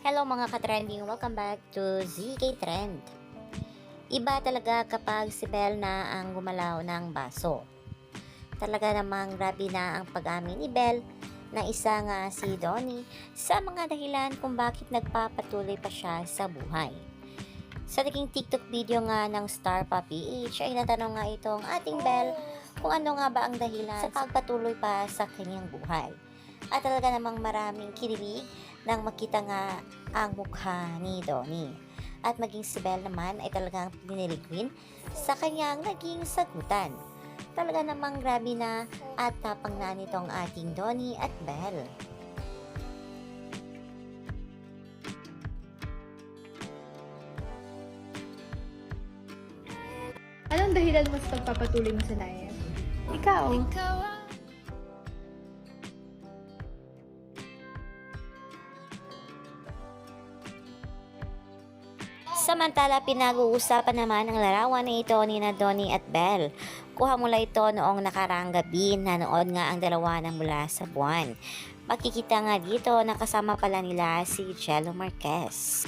Hello mga ka-trending, welcome back to ZK Trend. Iba talaga kapag si Belle na ang gumalaw ng baso. Talaga namang grabe na ang pag-amin ni Belle na isa nga si Donnie sa mga dahilan kung bakit nagpapatuloy pa siya sa buhay. Sa naging TikTok video nga ng Star Pa PH ay natanong nga itong ating Belle kung ano nga ba ang dahilan sa pagpatuloy pa sa kanyang buhay. At talaga namang maraming kinilig nang makita nga ang mukha ni Donnie. At maging si Belle naman ay talagang pinilikwin sa kanyang naging sagutan. Talaga namang grabe na at tapang na nitong ating Donnie at Belle. Anong dahilan mo sa pagpapatuloy mo sa live? Ikaw. Samantala, pinag-uusapan naman ang larawan na ito ni na Donnie at Belle. Kuha mula ito noong nakaraang gabi, nanood nga ang dalawa na mula sa buwan. Makikita nga dito na kasama pala nila si Jello Marquez.